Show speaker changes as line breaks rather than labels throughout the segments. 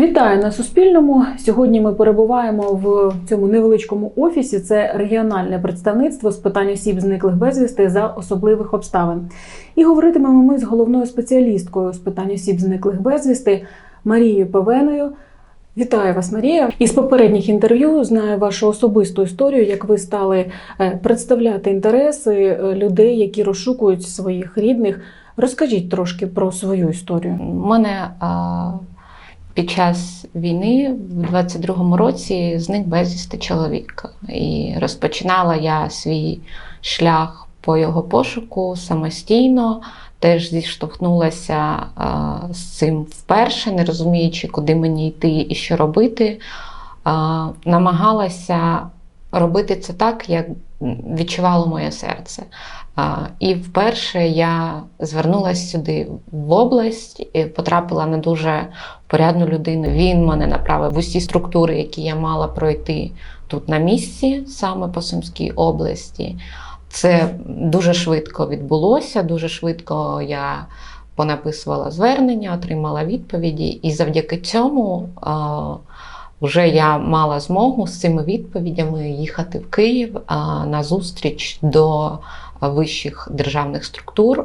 Вітаю на Суспільному. Сьогодні ми перебуваємо в цьому невеличкому офісі. Це регіональне представництво з питань осіб зниклих безвісти за особливих обставин. І говоритимемо ми з головною спеціалісткою з питань осіб зниклих безвісти Марією Павеною. Вітаю вас, Марія. Із попередніх інтерв'ю знаю вашу особисту історію, як ви стали е, представляти інтереси е, людей, які розшукують своїх рідних. Розкажіть трошки про свою історію.
У мене а, під час війни в 22-му році зник безвісти чоловік. І розпочинала я свій шлях по його пошуку самостійно. Теж зіштовхнулася з цим вперше, не розуміючи, куди мені йти і що робити. Намагалася робити це так, як відчувало моє серце. І вперше я звернулася сюди в область, і потрапила на дуже порядну людину. Він мене направив в усі структури, які я мала пройти тут на місці, саме по Сумській області. Це дуже швидко відбулося, дуже швидко я понаписувала звернення, отримала відповіді, і завдяки цьому вже я мала змогу з цими відповідями їхати в Київ на зустріч до вищих державних структур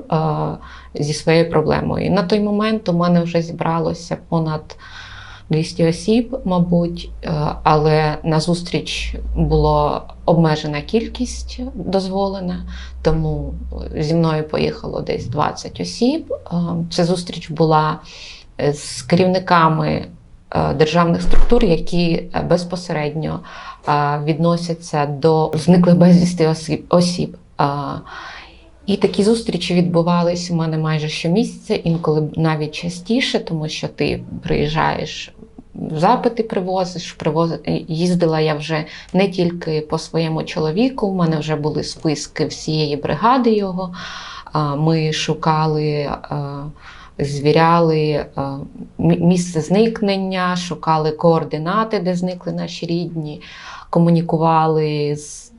зі своєю проблемою. На той момент у мене вже зібралося понад 200 осіб, мабуть, е, але на зустріч була обмежена кількість дозволена, тому зі мною поїхало десь 20 осіб. Е, Ця зустріч була з керівниками е, державних структур, які безпосередньо е, відносяться до зниклих безвісти осіб-. Е, І такі зустрічі відбувались у мене майже щомісяця, інколи навіть частіше, тому що ти приїжджаєш, запити привозиш, привоз... їздила я вже не тільки по своєму чоловіку, у мене вже були списки всієї бригади його. Ми шукали, звіряли місце зникнення, шукали координати, де зникли наші рідні, комунікували з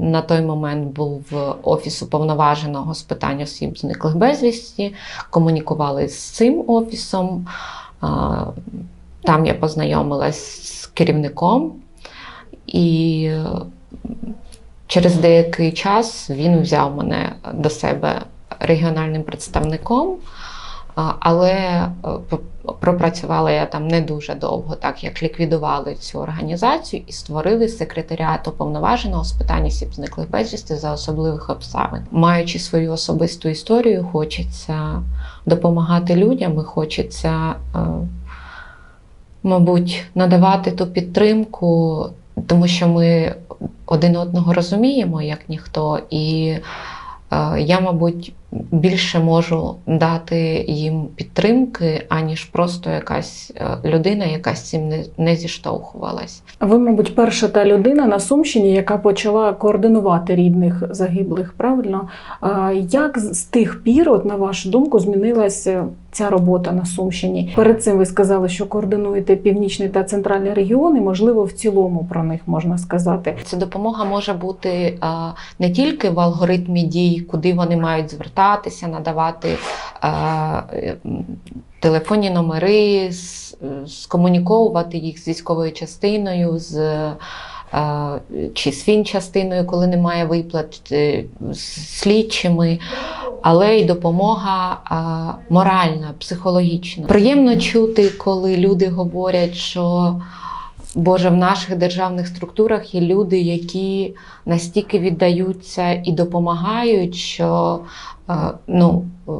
на той момент був офіс уповноваженого з питань осіб зниклих безвісті. Комунікували з цим офісом. Там я познайомилась з керівником, і через деякий час він взяв мене до себе регіональним представником. Але е, пропрацювала я там не дуже довго, так як ліквідували цю організацію і створили секретаріат уповноваженого з питань осіб зниклих безвісти за особливих обставин. Маючи свою особисту історію, хочеться допомагати людям, і хочеться, е, мабуть, надавати ту підтримку, тому що ми один одного розуміємо, як ніхто, і е, я, мабуть, більше можу дати їм підтримки, аніж просто якась е, людина, яка з цим не, не зіштовхувалась.
Ви, мабуть, перша та людина на Сумщині, яка почала координувати рідних загиблих, правильно? Як з тих пір, от на вашу думку, змінилася ця робота на Сумщині? Перед цим ви сказали, що координуєте північний та центральний регіони. Можливо, в цілому про них можна сказати.
Ця допомога може бути не тільки в алгоритмі дій, куди вони мають звертатися, надавати м, телефонні номери, скомуніковувати їх з військовою частиною, з а, чи з фінчастиною, коли немає виплат, е, з слідчими. Але й допомога а, моральна, психологічна. Приємно чути, коли люди говорять, що Боже, в наших державних структурах є люди, які настільки віддаються і допомагають, що, е, ну, е,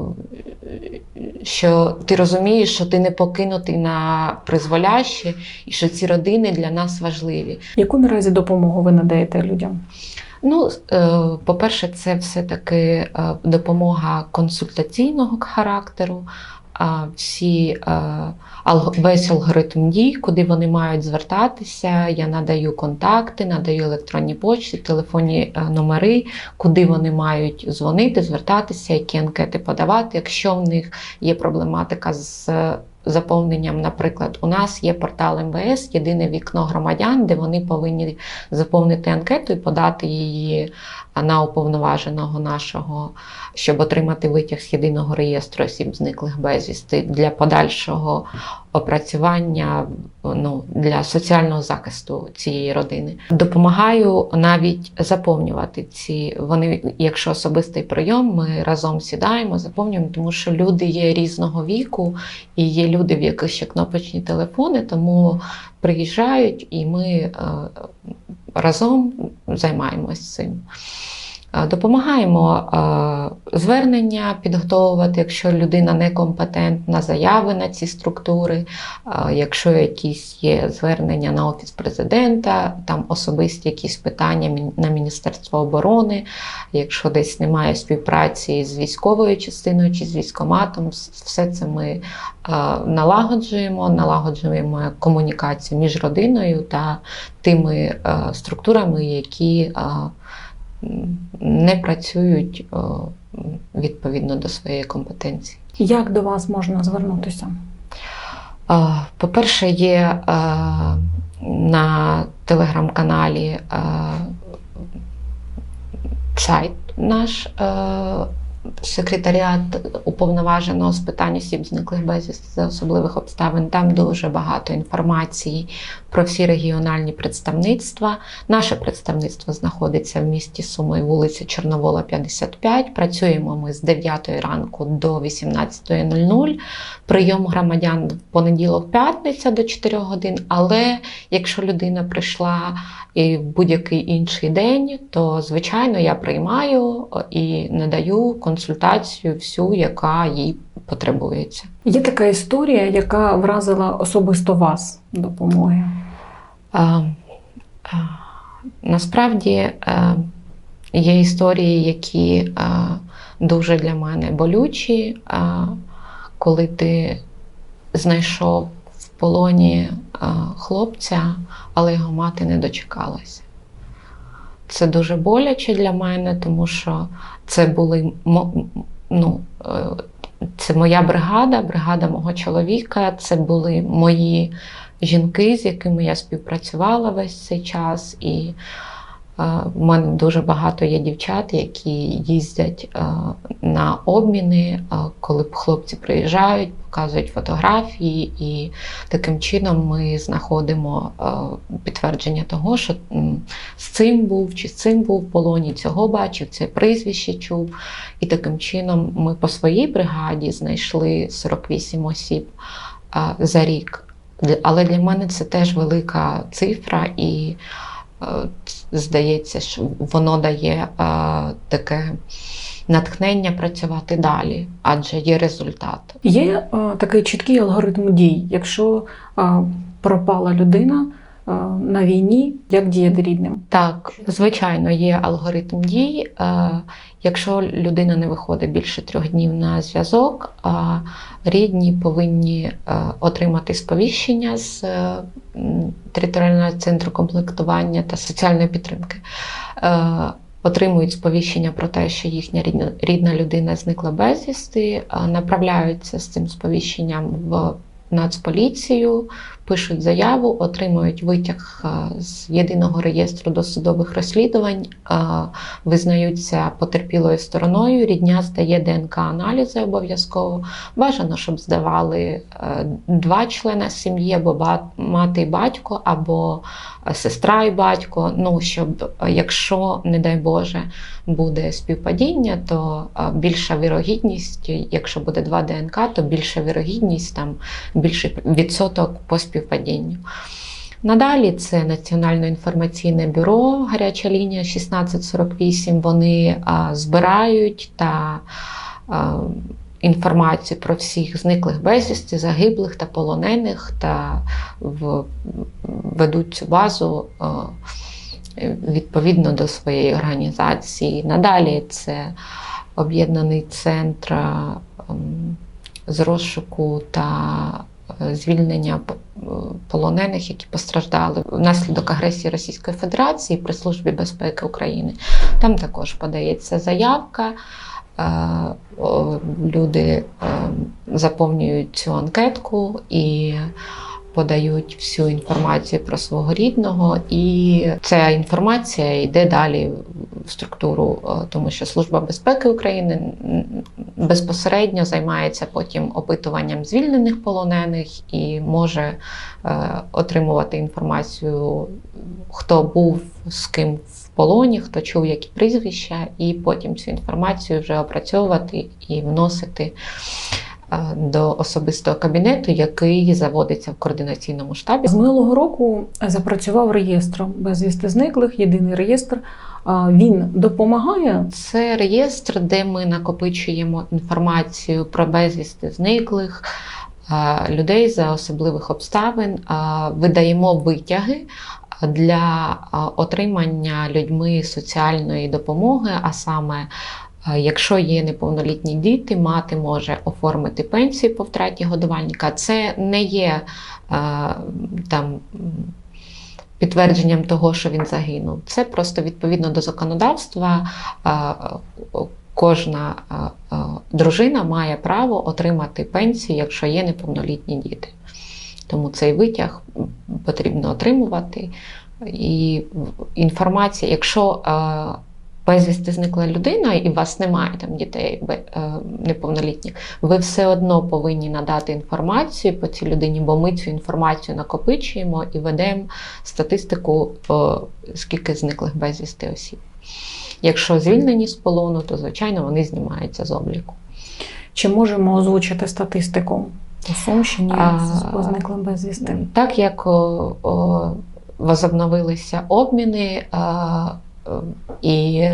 що ти розумієш, що ти не покинутий на призволяще, і що ці родини для нас важливі.
Яку наразі допомогу ви надаєте людям?
Ну, е, по-перше, це все-таки допомога консультаційного характеру. Всі е, весь алгоритм дій, куди вони мають звертатися. Я надаю контакти, надаю електронні почти, телефонні е, номери, куди вони мають дзвонити, звертатися, які анкети подавати, якщо в них є проблематика з заповненням, наприклад, у нас є портал МВС, єдине вікно громадян, де вони повинні заповнити анкету і подати її на уповноваженого нашого, щоб отримати витяг з єдиного реєстру осіб зниклих безвісти для подальшого опрацювання ну, для соціального захисту цієї родини. Допомагаю навіть заповнювати ці. Вони, якщо особистий прийом, ми разом сідаємо, заповнюємо, тому що люди є різного віку, і є люди, в яких ще кнопочні телефони, тому приїжджають і ми е, разом займаємось цим. Допомагаємо звернення підготовувати, якщо людина некомпетентна, заяви на ці структури, якщо якісь є звернення на офіс президента, там особисті якісь питання на Міністерство оборони, якщо десь немає співпраці з військовою частиною чи з військоматом, все це ми налагоджуємо, налагоджуємо комунікацію між родиною та тими структурами, які не працюють е, відповідно до своєї компетенції.
Як до вас можна звернутися?
Е, По-перше, є е, на телеграм-каналі сайт наш секретаріат уповноваженого з питань осіб зниклих безвісти за особливих обставин. Там дуже багато інформації про всі регіональні представництва. Наше представництво знаходиться в місті Суми, вулиця Чорновола, 55. Працюємо ми з 9 ранку до 18.00. Прийом громадян в понеділок, п'ятниця до 4 годин. Але якщо людина прийшла і в будь-який інший день, то звичайно я приймаю і надаю консультацію всю, яка їй потребується.
Є така історія, яка вразила особисто вас допомоги.
А, а, насправді а, є історії, які а, дуже для мене болючі, а, коли ти знайшов в полоні а, хлопця, але його мати не дочекалася. Це дуже боляче для мене, тому що це були ну, е, це моя бригада, бригада мого чоловіка, це були мої жінки, з якими я співпрацювала весь цей час. І в мене дуже багато є дівчат, які їздять на обміни, коли хлопці приїжджають, показують фотографії, і таким чином ми знаходимо підтвердження того, що з цим був, чи з цим був в полоні, цього бачив, це прізвище чув. І таким чином ми по своїй бригаді знайшли 48 осіб за рік. Але для мене це теж велика цифра, і е, здається, що воно дає е, таке натхнення працювати далі, адже є результат.
Є е, такий чіткий алгоритм дій. Якщо е, пропала людина е, на війні, як діяти рідним?
Так, звичайно, є алгоритм дій. Е, Якщо людина не виходить більше трьох днів на зв'язок, рідні повинні е, отримати сповіщення з е, територіального центру комплектування та соціальної підтримки. Е, Отримують сповіщення про те, що їхня рідна, людина зникла безвісти, направляються з цим сповіщенням в Нацполіцію, пишуть заяву, отримують витяг е, з єдиного реєстру досудових розслідувань, е, визнаються потерпілою стороною. Рідня здає ДНК-аналізи обов'язково. Бажано, щоб здавали е, два члени сім'ї, або мати і батько, або сестра і батько. Ну, щоб, якщо, не дай Боже, буде співпадіння, то більша вірогідність, якщо буде два ДНК, то більша вірогідність, там більший відсоток по співпадінню. Надалі це Національне інформаційне бюро, гаряча лінія 1648. Вони а, збирають та а, інформацію про всіх зниклих безвісти, загиблих та полонених, та в, ведуть цю базу а, відповідно до своєї організації. Надалі це об'єднаний центр а, з розшуку та звільнення е, полонених, які постраждали внаслідок агресії Російської Федерації при Службі безпеки України. Там також подається заявка. е, люди е, заповнюють цю анкетку і подають всю інформацію про свого рідного, і ця інформація йде далі в структуру, е, тому що Служба безпеки України безпосередньо займається потім опитуванням звільнених полонених і може е, отримувати інформацію, хто був з ким в полоні, хто чув які прізвища, і потім цю інформацію вже опрацьовувати і вносити до особистого кабінету, який заводиться в координаційному штабі.
З минулого року запрацював реєстр безвісти зниклих, єдиний реєстр. Він допомагає
Це реєстр, де ми накопичуємо інформацію про безвісти зниклих людей за особливих обставин, видаємо витяги для отримання людьми соціальної допомоги, а саме. Якщо є неповнолітні діти, мати може оформити пенсію по втраті годувальника. Це не є е, там підтвердженням того, що він загинув. Це просто відповідно до законодавства. е, Кожна е, дружина має право отримати пенсію, якщо є неповнолітні діти. Тому цей витяг потрібно отримувати. І інформація, якщо безвісти зникла людина, і у вас немає там дітей е, неповнолітніх, ви все одно повинні надати інформацію по цій людині, бо ми цю інформацію накопичуємо і ведемо статистику, е, скільки зниклих безвісти осіб. Якщо звільнені з полону, то звичайно вони знімаються з обліку.
чи можемо озвучити статистику по Сумщині з зниклим безвісти?
Так як о, о, возобновилися обміни, е, і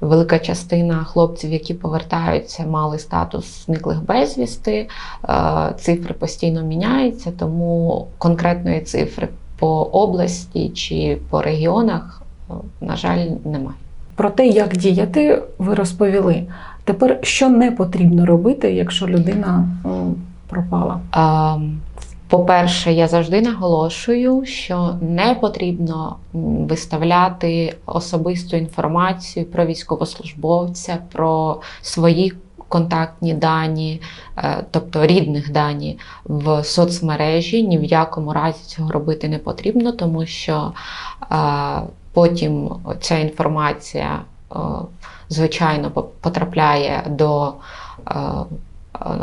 велика частина хлопців, які повертаються, мали статус зниклих безвісти, е, цифри постійно міняються, тому конкретної цифри по області чи по регіонах, е, на жаль, немає.
Про те, як діяти, ви розповіли. Тепер що не потрібно робити, якщо людина пропала?
По-перше, я завжди наголошую, що не потрібно виставляти особисту інформацію про військовослужбовця, про свої контактні дані, е, тобто рідних дані в соцмережі. Ні в якому разі цього робити не потрібно, тому що е, потім ця інформація, е, звичайно, по- потрапляє до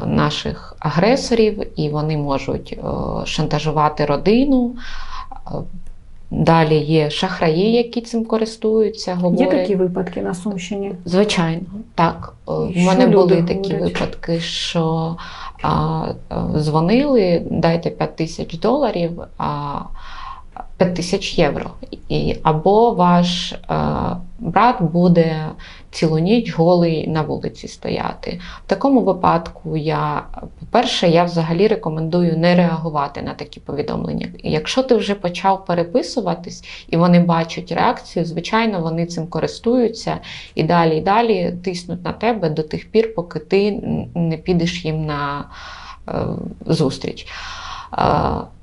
наших агресорів, і вони можуть е, шантажувати родину. Е, Далі є шахраї, які цим користуються.
Є такі випадки на Сумщині?
Звичайно, так. Е, В мене були такі
говорять?
випадки, що а, а, дзвонили, дайте 5 тисяч доларів, а 5 тисяч євро. І, або ваш а, брат буде цілу ніч голий на вулиці стояти. В такому випадку я, по-перше, я взагалі рекомендую не реагувати на такі повідомлення. Якщо ти вже почав переписуватись і вони бачать реакцію, звичайно, вони цим користуються і далі, і далі тиснуть на тебе до тих пір, поки ти не підеш їм на е, зустріч.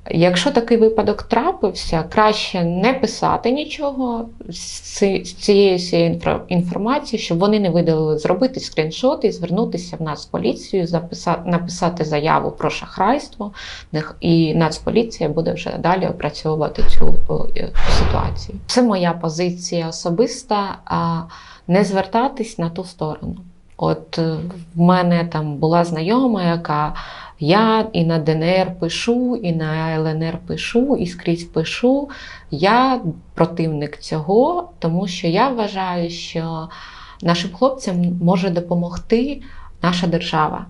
Якщо такий випадок трапився, краще не писати нічого з ці- з цієї інформації, щоб вони не видалили, зробити скріншот і звернутися в Нацполіцію, записати, написати заяву про шахрайство, і Нацполіція буде вже далі опрацьовувати цю е, ситуацію. Це моя позиція особиста. А не звертатись на ту сторону. От е, в мене там була знайома, яка я і на ДНР пишу, і на ЛНР пишу, і скрізь пишу. Я противник цього, тому що я вважаю, що нашим хлопцям може допомогти наша держава.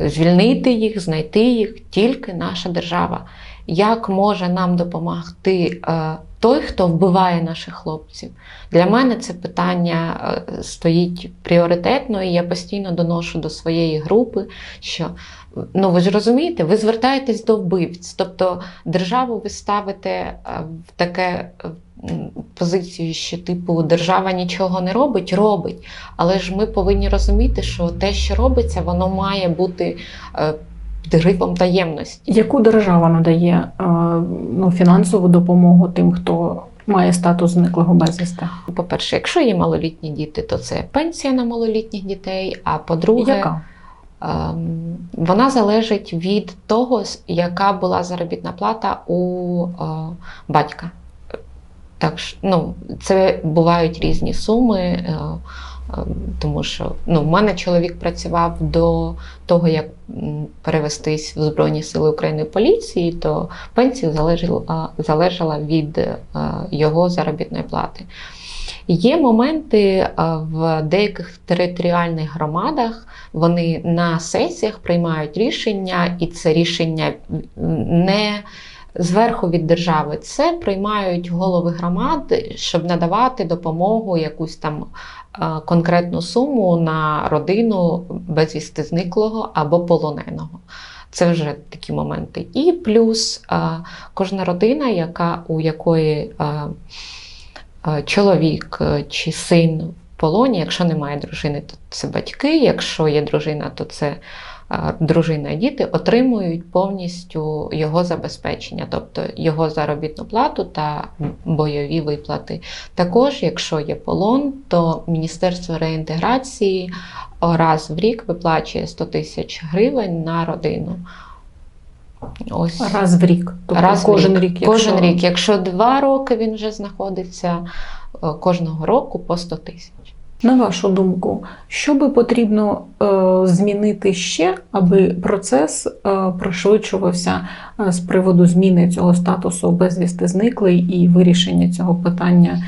Звільнити їх, знайти їх тільки наша держава. Як може нам допомогти е, той, хто вбиває наших хлопців? Для мене це питання е, стоїть пріоритетно, і я постійно доношу до своєї групи, що ну ви ж розумієте, ви звертаєтесь до вбивць, тобто державу ви ставите е, в таке. е, Позицію, що типу держава нічого не робить, робить. Але ж ми повинні розуміти, що те, що робиться, воно має бути е, таємності.
Яку держава надає е, ну, фінансову допомогу тим, хто має статус зниклого безвісти?
По-перше, якщо є малолітні діти, то це пенсія на малолітніх дітей. А по-друге,
Яка?
Ем, Вона залежить від того, яка була заробітна плата у е, батька. Так, ну, це бувають різні суми, е, тому що ну, в мене чоловік працював до того, як перевестись в Збройні Сили України поліції, то пенсія залежала, залежала від е, його заробітної плати. Є моменти е, в деяких територіальних громадах, вони на сесіях приймають рішення, і це рішення не зверху від держави. Це приймають голови громад, щоб надавати допомогу, якусь там е, конкретну суму на родину безвісти зниклого або полоненого. Це вже такі моменти. І плюс е, кожна родина, яка, у якої е, чоловік чи син в полоні, якщо немає дружини, то це батьки. Якщо є дружина, то це дружина і діти отримують повністю його забезпечення, тобто його заробітну плату та бойові виплати. Також, якщо є полон, то Міністерство реінтеграції раз в рік виплачує 100 тисяч гривень на родину. Ось.
Раз в рік. Тобто
Раз
кожен рік. якщо-
Кожен рік. Якщо два роки він вже знаходиться, е, кожного року по 100 тисяч.
На вашу думку, що би потрібно е, змінити ще, аби процес е, пришвидшувався е, з приводу зміни цього статусу безвісти зниклий і вирішення цього питання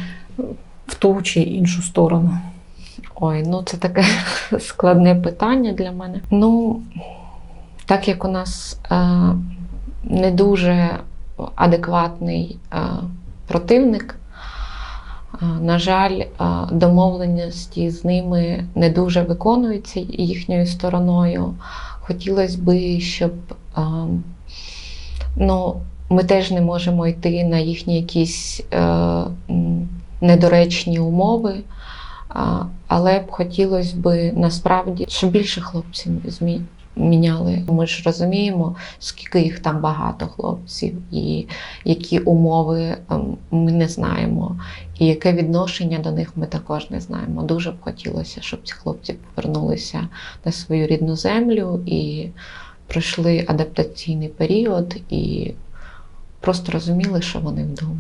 в ту чи іншу сторону?
Ой, ну це таке складне питання для мене. Ну, так як у нас е, не дуже адекватний е, противник, на жаль, домовленості з ними не дуже виконуються їхньою стороною. Хотілося би, щоб ну, ми теж не можемо йти на їхні якісь е, недоречні умови. Але б хотілося б насправді, щоб більше хлопців змі- міняли. Ми ж розуміємо, скільки їх там багато хлопців, і які умови ем, ми не знаємо, і яке відношення до них ми також не знаємо. Дуже б хотілося, щоб ці хлопці повернулися на свою рідну землю і пройшли адаптаційний період, і просто розуміли, що вони вдома.